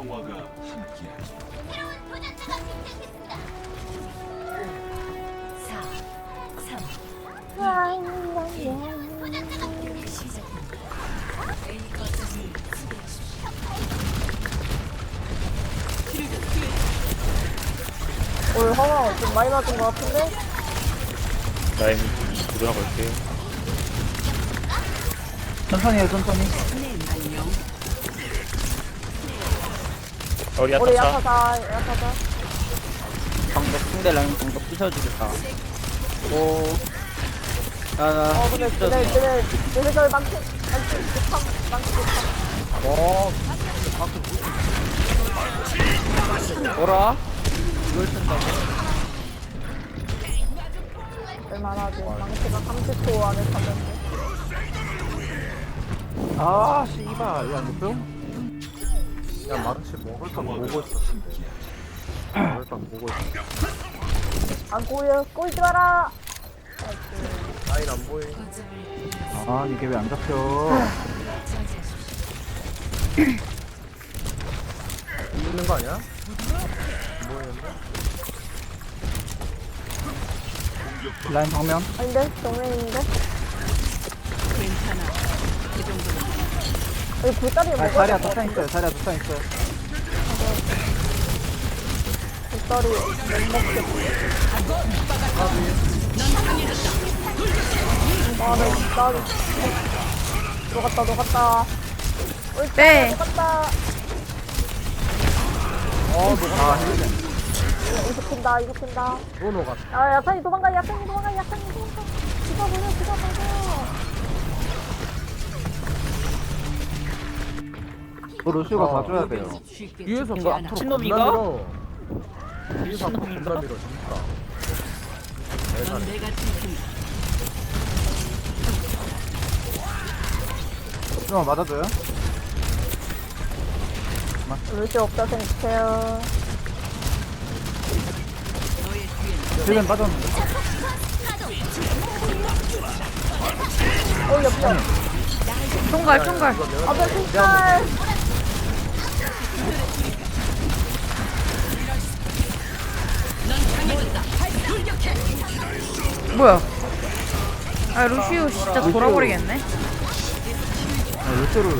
평화가 함께하지. 도전자가 등장했습니다. 4, 3, 도전자가 공격이 시작됩니다. A 거점을 수비하십시오. 오늘 화가 좀 많이 맞은 것 같은데? 라인 들어갈게요. 천천히 해 천천히 우리 우리 야타차. 약하자, 약하자. 방벽 상대 라인 방벽 부셔주겠다 오 야나 어, 근데, 근데, 근데, 근데 저희 망치, 망치, 급함, 망치, 급함. 어 뭐라? 이걸 쓴다고? 얼마나지? 망치가 30초 안에 탔는데. 아 씨발 야 무슨? 야 마르치 먹을 거 평화가 보고 있어. 먹을 거 보고 있어 안 꼬여, 꼬이지 마라! 라인 안 보이 아 이게 왜 안 잡혀. 있는 거 아니야? 라인 정면 아닌데? 정면인데? 여기 굴다리 아 먹어야 자리야 될것 같은데? 있어요 자리야 도착 있어요 굴다리 못 먹겠어. 아, 나. 녹았다, 녹았다. 옳다, 네. 녹았다. 어 녹아 아 킨다, 이거 킨다. 또 녹아 아, 야탄이 도망가, 야탄이 도망가, 야탄이 도망가. 죽어버려, 죽어버려. 또 루시오가 봐줘야 돼요 뒤에서 이거 앞으로 미친놈이가? 밀어. 뒤에서 앞으로 겁나 밀어 진짜 좀 맞아줘요? 루시 없다 생각해요. 딜은 빠졌는데 어, 옆에. 총갈 총갈 아, 나 진짜. 뭐야 아 루시우 진짜 돌아버리겠네 아, 루시오를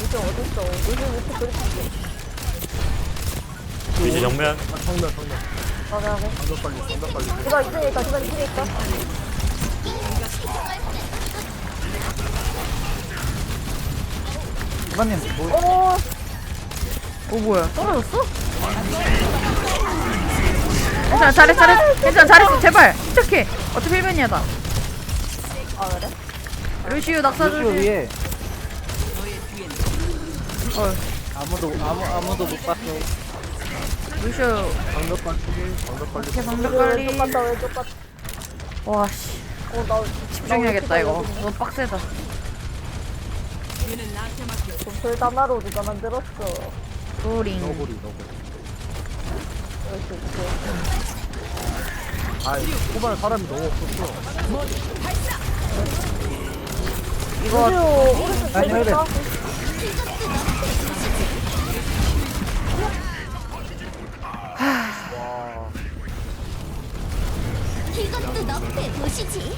루시 어딨어? 루시 루시 그렇게. 이제 정면. 아, 정면 정면. 정면 빨리 정면 빨리 누가 이쪽에 있다, 누가 이쪽에 있다. 이반님 뭐 오, 오 뭐야 떨어졌어? 괜찮아 잘했어 잘했어 괜찮아 잘했어 제발. 침착해. 어차피 1변이야 나 아, 그래? 루시우 낙사 루시오 조심. 위에. 어. 아무도 아무 아무도 못 봤어. 루시우. 방벽 관리 방벽 관리 이렇게 방벽 왜 관리 똑같다, 왜 똑같다. 와씨. 어, 나. 집중해야겠다 이거. 너무 빡세다. 돌 하나로 누가 만들었어. 로링. 너구리 너구리. 아이 초반에 사람이 너무 없었어 이거 오른쪽 아니, 제일 있다. 이것도 너프에 보시지.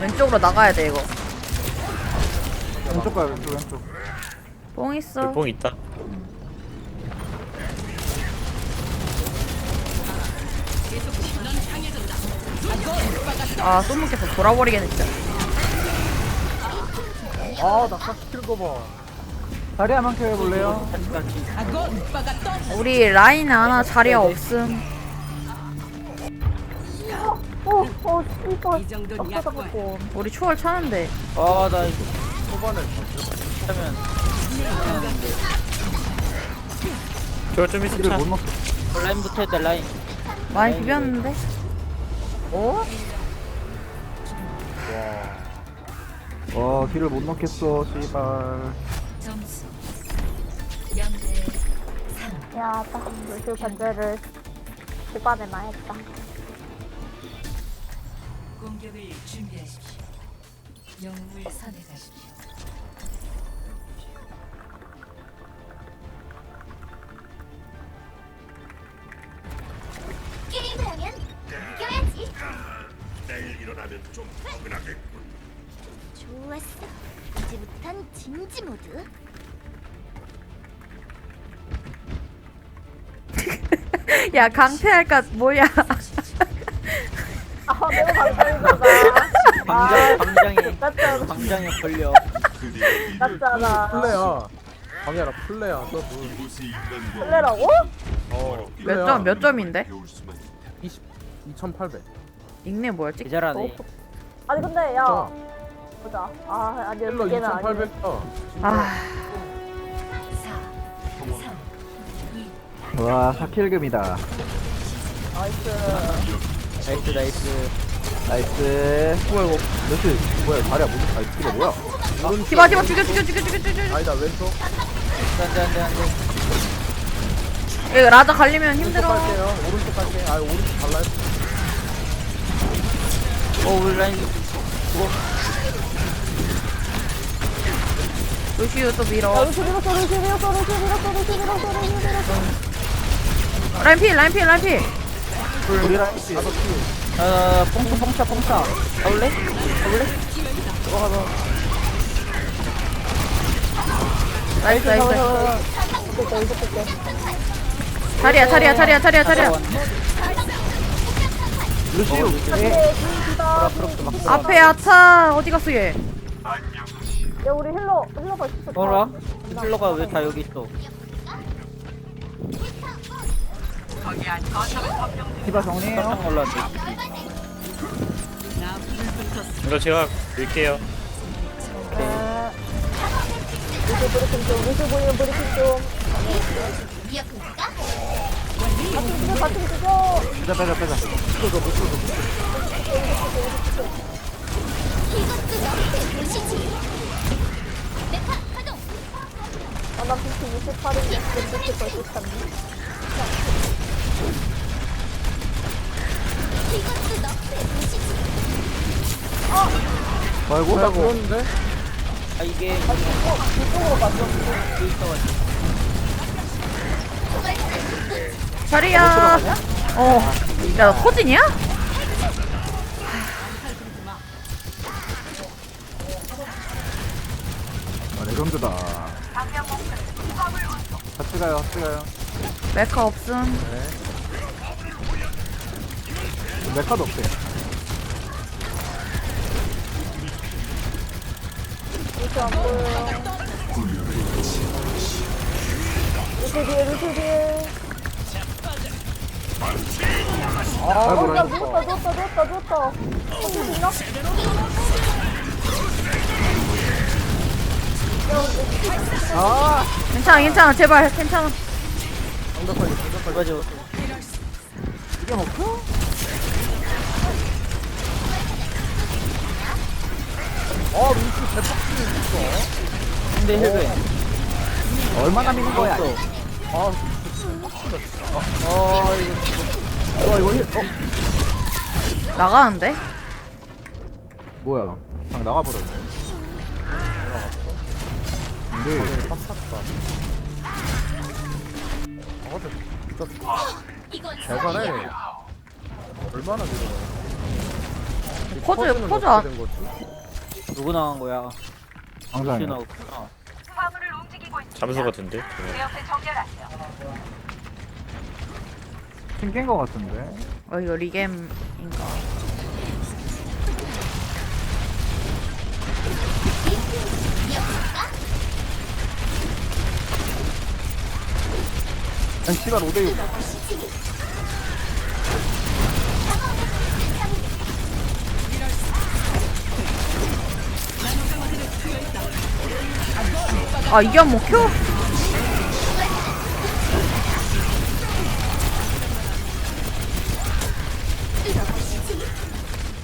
왼쪽으로 나가야 돼 이거 왼쪽 가요 왼쪽 왼쪽 뽕 있어 뽕 있다. 아 쏘문께서 돌아버리겠네 진짜 아 낙사 시키는 거 봐 다리 한번 켜볼래요? 우리 라인 하나 자리가 없음 어, 어, 이거. 아프다, 갖고. 우리 초월 차는데 아 나 이거 초반에 하면 저좀 있으면 차. 못 넣겠어 라인 붙어야 돼 라인 많이 비볐는데 어? 와 딜을 못 넣겠어 씨발 점수 0대 3. 야, 딱 루시 견제를 초반에만 했다. 공격을 준비하십시오. 영웅을 선택하십시오. 내일 일어나면 좀 포근하겠군. 좋았어. 이제부턴 진지 모드. 야 강퇴할까 뭐야? 아 내가. 방장이잖아 광장 광장에 땄잖아 광장에 걸려 땄잖아. 플레야 방해라 플레야 서브. 무슨 인간과 플레라고? 어 몇 점 몇 점인데? 배울 수만 20 2800 닉네임 뭐였지 개잘하네. 아니 근데 야자 보자. 아 아니 개는 아니네. 2800다 아 4, 3, 와 사킬금이다. 나이스. 나이스 나이스. 나이스. 뭐야 이거 몇시 뭐야 다리야 무슨 아 이게 뭐야? 디바 디바 죽여 죽여 죽여 죽여 죽여 아니다 왼쪽. 안돼 안돼 안돼. 이거 라자 갈리면 오른쪽 힘들어 갈게요. 오른쪽 갈게 아 오른쪽 갈라요 어 우리 라인. 루시우 또야 밀어. 루시 밀었어 루시 밀었어 루시 밀었어 루시 밀었어 루시 밀었어. 라인 필 라인 필 라인 필. 우리 라이스 어 뽕차 뽕차 뽕차 가볼래? 가볼래? 나이스 나이스 이겼다 이겼다 자리야 자리야 자리야 자리야 자리야. 루시우. 네 앞에 아차 어디 갔어 얘? 야 우리 힐러 힐러가 있어. 어라? 힐러가 왜 다 여기 있어? 디바 정리해요. 깜짝 놀랐네. 이거 제가 밀게요. 네 루시 브리핑 좀 루시 보이면 브리핑 좀 같이 죽여 같이 죽여 빼자 빼자 빼자 이것도 너의 도시지. 메카 가동. 아나 비트 28인데 비트 벌써 찼네 이것도 너의 도시지. 아이고 나 아이고 그러는데 아 이게 이쪽으로 갔어 여기 있어가지고 자리야 어야 코진이야? 레전드다. 같이 가요 같이 가요. 메카 없음. 메카도 없대. 루시 안 보여요 루시 뒤에. 루시 뒤에 아이고 어, 야, 라이스 누웠다, 누웠다, 누웠다? 괜찮아 괜찮아. 제발 괜찮아. 맞아 이게 먹혀? 아 루시 대박 근데 힐베 얼마나 미는 거야? 아어 이거 와 이거 힐 어? 나가는데? 뭐야? 그냥 나가버렸네 근데 빡빡다 아 근데 진짜 대단해 얼마나 밀어 포즈 포즈 안? 누구 나간 거야? 나왔구나 잠수 같은데 튕긴 거 같은데 어 이거 리겜인가 아니 씨발 5대6 아 이게 안 먹혀?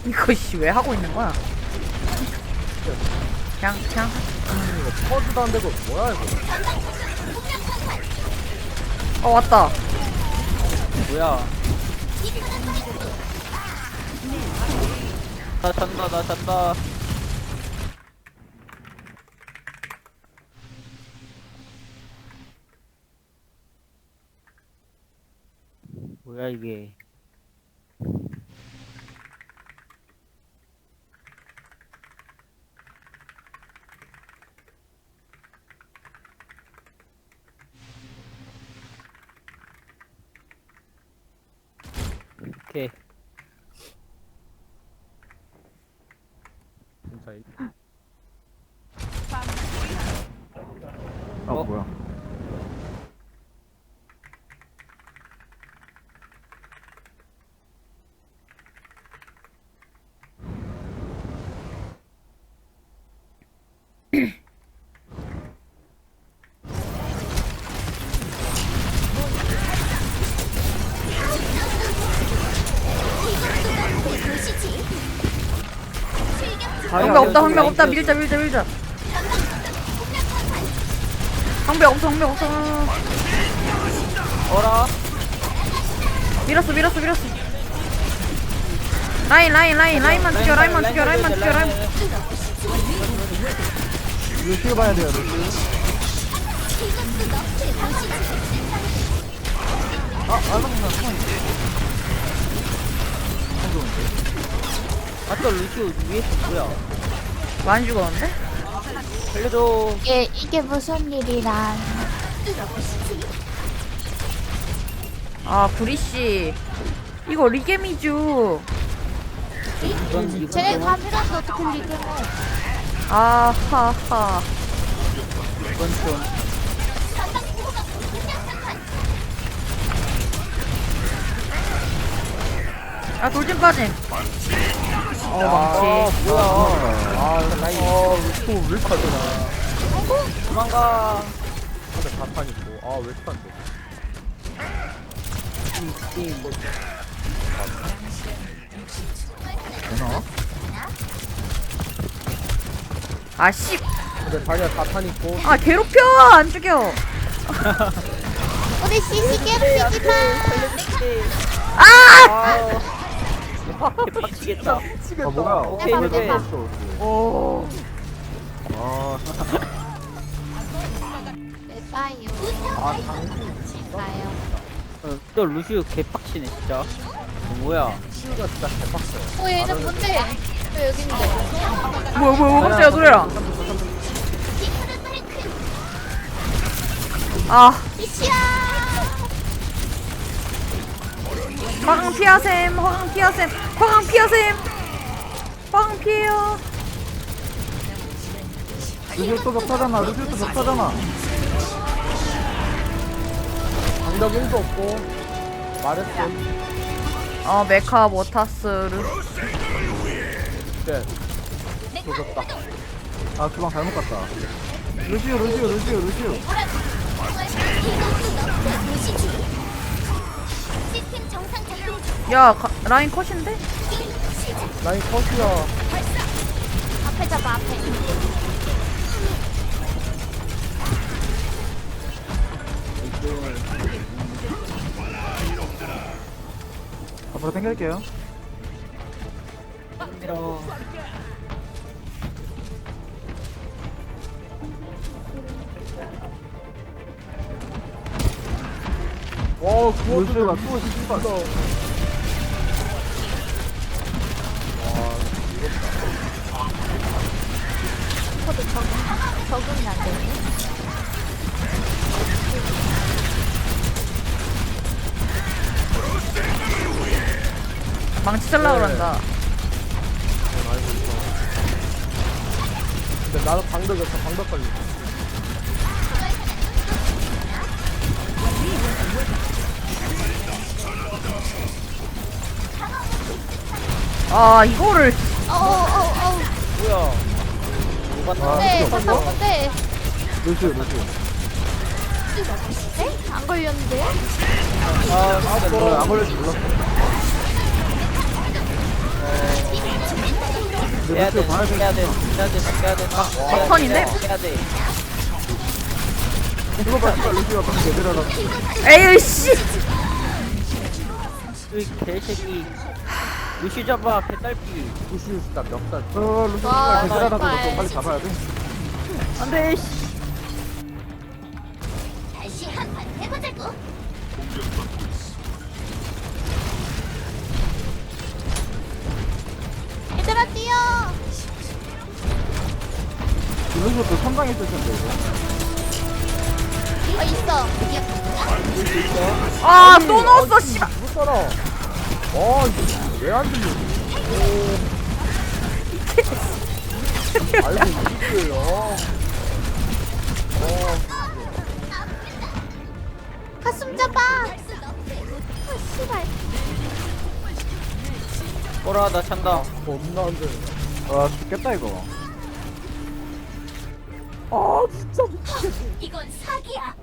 이거 씨왜 하고 있는 거야? 그냥 그냥 퍼즈도 안 되고 뭐야 이거 어 왔다. 뭐야? 나 잔다 나 잔다. 뭐야 이게? 오케이 진짜 이- 아 어? 뭐야 방벽 없다 방벽 없다. 밀자 밀자 밀자. 방벽 없어 방벽 없어. 어라? 밀었어 밀었어 밀었어. 라인 라인 라인 라인만 죽여 라인만 죽여 라인만 죽여 라인. 루시 봐야 돼요 루시 이것도 너프의 도시지. 아까 루시오 위에서 뭐야? 많이 죽었는데? 살려줘. 이게 이게 무슨 일이란? 아 구리씨. 이거 리게미쥬 이건 이건 쟤네 좀 카메라도 어떻게 리듬을? 아하하. 이건 좀. 아 돌진 빠짐 어 망치. 뭐야. 아 라인 어 루시 왜 이렇게 안 되나? 도망가. 근데 자판 있고. 아 왜 이렇게 안 돼? 게임 뭐 되나? 아 씨. 근데 자기가 자판 있고. 아 괴롭혀! 안 죽여! 우리 CC 깨르치지 마. 아개 빡치겠다 아 뭐야 오케이 대박, 오케이 대박. 오. 아왜 봐요? 아 가요. 어, 또 루시오 개빡치네 진짜 어, 뭐야 당신가 진짜 개빡쳐요 어 얘는 뭔데? 왜 여기 있는데? 뭐야 뭐야 뭐야 노래라 아 이시야. 화강 피하셈 화강 피하셈 화강 피하셈. 화강 피해요. 루시 또 벽타잖아. 루시 또 벽타잖아. 방벽 1도 없고. 말했음 어 메카 모타스르 네. 조졌다. 아 주방 잘못 갔다. 루시오 루시오 루시오 루시오 이것도 너프의 도시지. 시스템 정상 작동 중. 야 가, 라인 컷인데? 라인 컷이야 앞에 잡아 앞에. 앞으로 당길게요 와 그거 루시오가 그거 진 짜 코드 적응 적응이 안 되네. 망치 잘라 그런다. 근데 나도 방벽이었어. 방벽 걸리 아 이거를 어어어어. 뭐야 나 네, 잠깐 뭔데? 루시오 루시오. 네? 안 걸렸는데요? 아 근데 어, 안 걸릴지 몰랐어 근데 방할 때 빼야 돼 빼야 돼 빼야 돼. 아, 턴인데? 빼야 돼 이거 봐 씨발 루시오가 방금 내들어라 에이 씨. 이 개새끼 루시 잡아 개딸피 루시우스 딱 역살 어 루시우스 와, 개절하다고 빨리. 빨리 잡아야 돼 안돼 씨 다시 한 판 해보자고. 얘들아 뛰어. 루시우스 또 선방했을 텐데 이거 이거 있어. 여기 아또 넣었어 씨발 못 살아 어 이거 왜안 들리지 아이고 이거예요. 가슴 잡아. 어 씨발. 보라 나 찬다. 겁나 안 돼. 아 죽겠다 이거. 아 진짜 이건 사기야